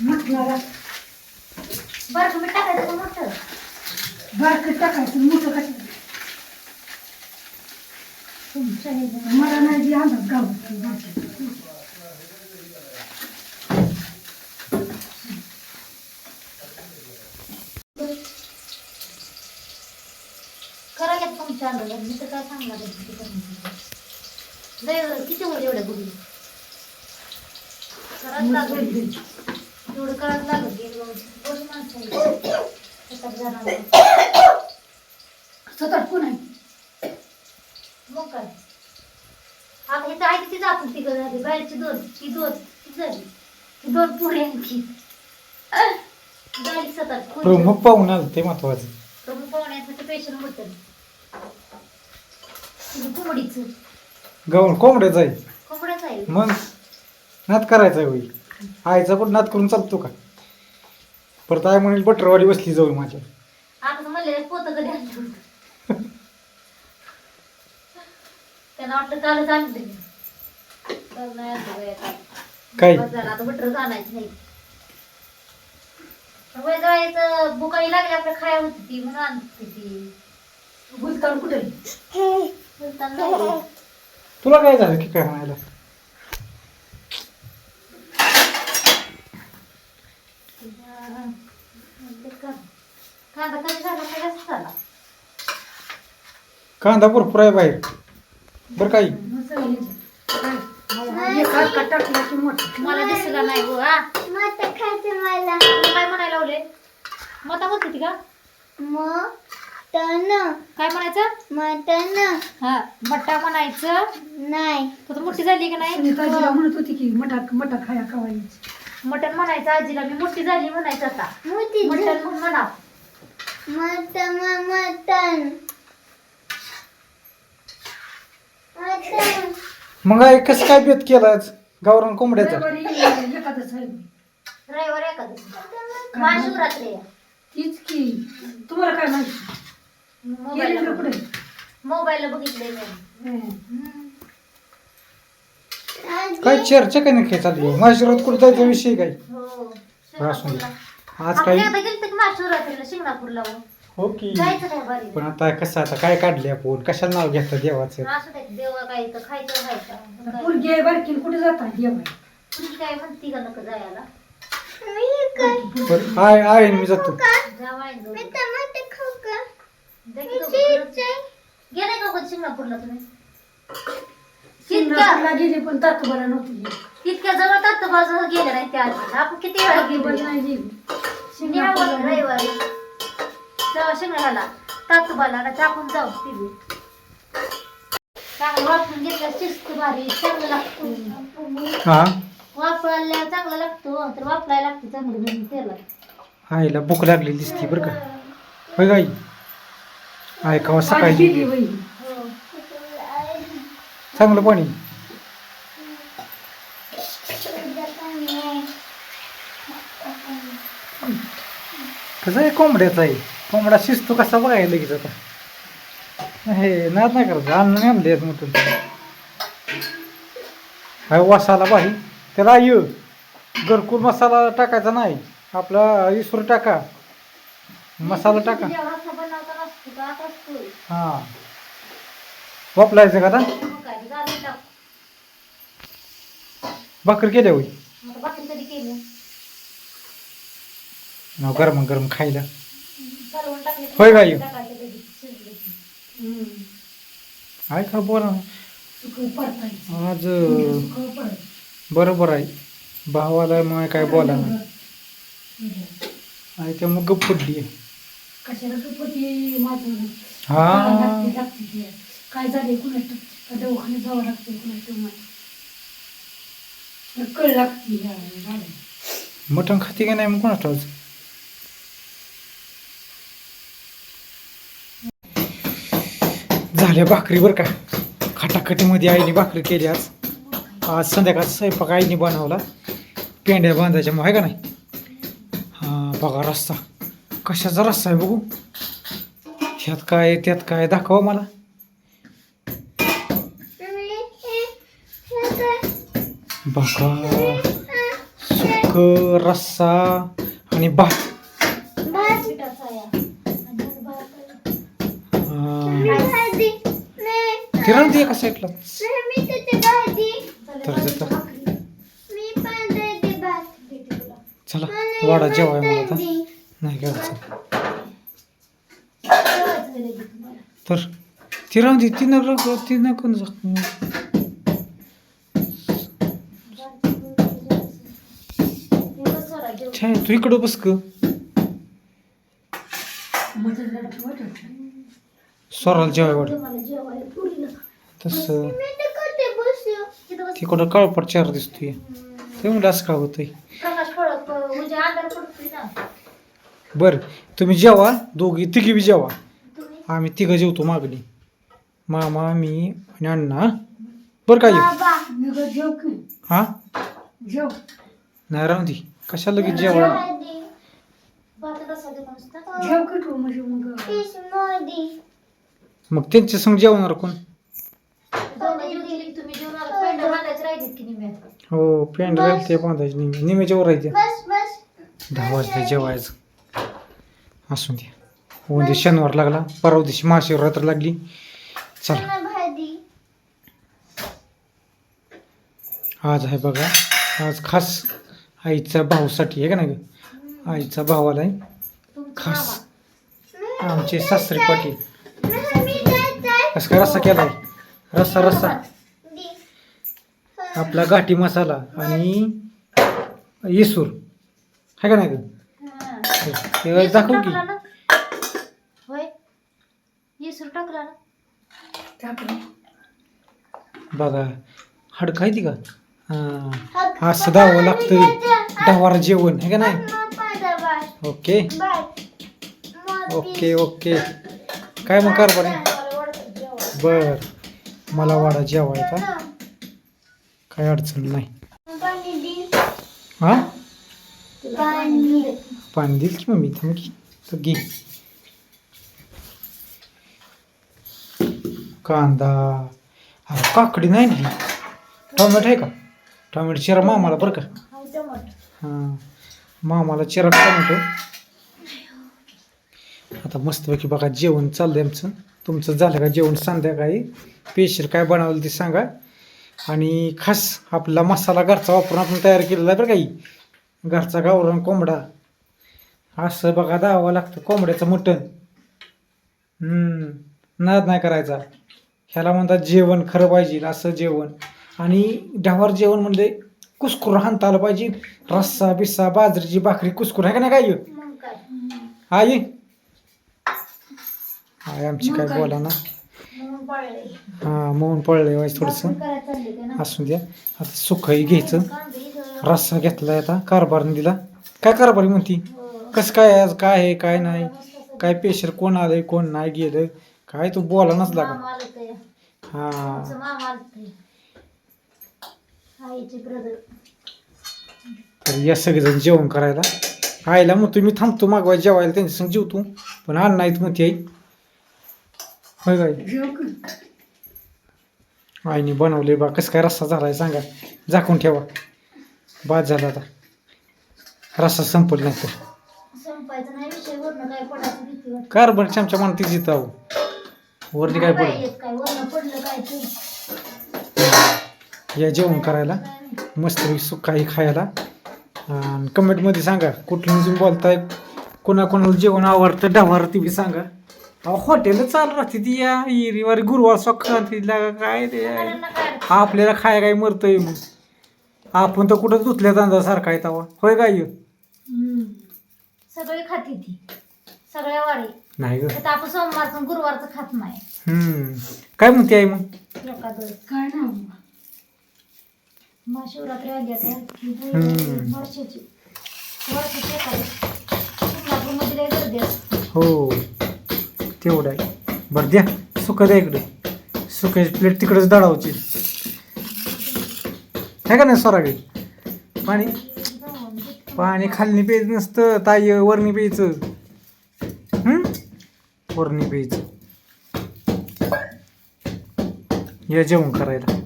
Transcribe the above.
म्हटणारा बरं तुम्ही टाकायचं का मोठं बारकं टाकायचं मोठं कसं तुमचं हे जरा. मला नाही जी अंदाज गावात बारकं करायला तुमच्या अंदाजात मी तर काय सांगणार आहे किती करायचं. लय किती होईल एवढ्या गुढी करायला लागेल एवढं करायला लागेल दोन माणसं सतत कोण आहे? मग काय? आता इथं आहे किती आपण तिघं झाली बाहेरची दोन ती दोन ती झाली. ती दोन पुढे आणखी झाली सतत कोण प्रमुख पाहून आलं ते महत्वाचं. प्रमुख पेशंट होतं तुझं कोंबडीचं. गवळ कोंबड्याच आहे. कोंबड्याच आहे. मग? नात करायचा होईल. आईचा पण नात करून चालतो का? परत आई म्हणेल बटरवाडी बसली जाऊन माझ्या. आता तर म्हणले पोतं कधी आणलं होतं? त्यांना वाटलं कालच आणलं काल नाही आणलं बाई आता. काय? बस झालं, आता बटर आणायचं नाही. वय जायचं बुकाई लागली आपल्या खाया होती ती म्हणून आणते ती. कुठे? नाही. तुला काय झालं की काय म्हणायला कांदा कमी झाला का जास्त झाला कांदा भरपूर आहे बाहेर. बरं काही. मला दिसला नाही गो हा. काय म्हणायला लावले? मता म्हणते का? मटन काय म्हणायचं? मटन हा मट्टा म्हणायचं. नाही. तू मोठी झाली का नाही? म्हणत होती की मटा मटा खाया खावायची. मटण म्हणायचं आजीला मी मोठी झाली म्हणायचं आता. मोठी मटण म्हणून म्हणा. मटन मटन मटन मग आई कसं काय बेत केलाच गावरान कोंबड्याचा? रविवारी एखादं आहे. रविवार एखादं महाशिवरात्री आहे. तीच की. तुम्हाला काय माहिती? मोबाईल कुठे? मोबाईल बघितले मी. काय चर्चा काय नाही काय चालली माझ्या कुठं जायचा विषय काय? हो. असू दे. शिंगणापूरला. आज काही शिंगणापूरला हो. हो की. जायचं काय बारी पण आता कसं आता काय काढले आपण? कशाला नाव घेतं देवाचं? असं काय देवा काय तर खायचं खायचं. काय पोरगी आहे कुठे जाता? तुझी काय म्हणती का नको जायला? बरं आय आहे मी जातो. जावाय गेलाय का कधी शिंगणापूरला तुम्ही? सिंगापूरला गेली पण तातबाला नव्हती तितक्या जवळ बाजू गेले नाही त्या आधी. आपण किती वेळा तातबाला गेलो नाही गेली. रविवारी. जाऊ शिंगणाला तातुबाला का आपण जाऊ तिथे चांगलं वापरून घेतलं शिस्त भारी चांगलं लागतं. हा? वापरायला चांगलं लागतो तर वापरायला लागतं चांगलं त्याला. आईला भूक लागली दिसती बरं का. होय गाई सकाळी गेली. बाई. हो चांगलं पाणी. कसं आहे कोंबड्याचं आहे? कोंबडा शिजतो कसा बघायला लगेच आता. हे नाद नाही करायचं अन्न नेमले मग तुला हाय वासाला बाही त्याला ये घरकुल मसाला टाकायचा नाही. आपला इसरू टाका. मसाला टाका. हां. वापरायचं का आता मग काय ते घालून टाक भाकर केल्या होई आता बाकी कधी केली? नाव गरम गरम खायला. चालवून टाकले की होय आई? टाकायचे कधी शिजले की. आहे का बोला सुकं परतायचं. आज सुकं परत. बरोबर आहे. भावाला मग काय बोला नाही. आहे त्या मग गप्प फुटली कशाला गणपती माझं? हा. लागते लागते ते. काय झाले कुणाच? दवाखान्यात जावं लागते कुणाच? कळ लागते गाड्या मटण खाते का नाही मग कोणाच ठाऊच झाल्या भाकरी बरं का खटाखटीमध्ये आईने भाकरी केली आज आज संध्याकाळचा स्वयंपाक आईने बनवला पेंड्या बांधायच्या मग आहे का नाही हां बघा रस्ता कशाचा रस्ता आहे बघू ह्यात काय त्यात काय दाखवा मला बघा भाकर रस्सा आणि भात भाजी नाही फिरवते एका साईडला तर जाता. चला वाडा जेवाय मला आता. नाही घ्यायचं. तर ती राहून दे तिनं रग ती छान तू इकडं बस ग. स्वराला जेवाय वाट. तसं. तिकडं काळपट चार दिसतोय. ते म्हणलं असं का होतंय? म्हणजे बरं तुम्ही जेवा दोघी तिघी बी जेवा. आम्ही तिघं जेवतो मागणी. मामा मी आणि अण्णा बरं काय हा? जेव. नाही राहून दे. कशाला लगेच जेवण? जेव की तू म्हणजे मग मग त्यांच्या संग जेवणार कोण? हो पॅन्ट राहील ते बांधायचे निमे बस बस दहा वाजता जेवायचं. असून द्या उद्या शनिवार लागला. परवा दिवशी महाशिवरात्र लागली. चला. आज आहे बघा. आज खास आईचा भाऊसाठी आहे का नाही? गं? आईचा भाव आलाय. तुमचं खास. आमचे सासरे पाटील. कसं काय रस्सा केलाय? रस्सा रस्सा. दी. आपला गाठी मसाला आणि येसूर आहे का नाही? हा. दाखवू की. बघा. हाडकं आहे ती का? हां हक- असं द्यावं जेवण आहे का नाही? ओके. Okay okay. काय मग कर बरं? बर. मला वाडा जेवायचा. काय अडचण नाही. पाणी हा? पाणी. देईल की मम्मी? थांब की. तर घे. कांदा. अरे काकडी नाही ना टोमॅटो आहे का? टोमॅटो चिरा मामाला बरं का? हा. हां. मामाला चिरा टोमॅटो. आता मस्तपैकी बघा जेवण चाललंय आमचं. तुमचं झालं का जेवण संध्याकाळी? स्पेशल काय बनवलं ते सांगा. आणि खास आपला मसाला घरचा वापरून आपण तयार केलेला आहे बरं काही घरचा गावरान कोंबडा. असं बघा दावा लागतं कोंबड्याचं मटण. नाद नाही करायचा. ह्याला म्हणतात जेवण खरं पाहिजे असं जेवण. आणि ढावर जेवण म्हणजे कुसकुर हाणता आलं पाहिजे. रस्सा बिस्सा बाजरीची भाकरी कुसकुर आहे का नाही काय आई? आई आमची काय बोला ना. पळले. हां मऊन पडलंय व्हायचं थोडंसं. असू द्या. आता सुखही घ्यायचं. रस्सा घेतलाय आता कारभारने दिला. काय कारभारी म्हणती? हो. कसं काय आज काय आहे काय नाही? काय पेशर कोण आलंय कोण नाही गेलं? काय तू बोला नसला का हा. आईचे ब्रदर तर या सगळेजण जेवण करायला. आईला मग तुम्ही थांबतो मागवाय जेवायला त्यांच्या संग जेवतो. पण आण नाहीत म्हणते आई. होय काय आईने बनवले बा कसं काय रस्सा झालाय सांगा. झाकून ठेवा. बाद झाला आता. रस्सा संपल नाही तर. संपायचं नाही विषय वरनं काय पडायचं भीती वाटते. कारभार चमच्या म्हणते जिथं आहो वरती काय पडेल? काय या जेवण करायला. मस्त काही खायला. आणि कमेंटमध्ये सांगा कुठलं तुम्ही बोलताय? कोणाकोणाला जेवण आवडतं डवार ती बी सांगा. अहो हॉटेल चालू राहते ती या रविवारी गुरुवार संक्रांतीला काय ते आपल्याला खाय काय मरतंय? मग आपण तर कुठं धुतल्या तांदळासारखा आहे तवा. होय काय. सगळे खाते ती. सगळ्या वारी. नाही ग. आपण सोमवारचं गुरुवारचं खात नाही. हम्म. काय म्हणते आई मग? काय ना महाशिवरात्री. वर्षाची हो. तेवढं आहे. बरं द्या. सुका द्या इकडे. सुक्याची प्लेट तिकडेच दळावची आहे का नाही स्वरागे पाणी? पाणी खालनी प्यायचं नसतं. ताई वरणी प्यायचं? वरणी प्यायचं. या जेवण करायला.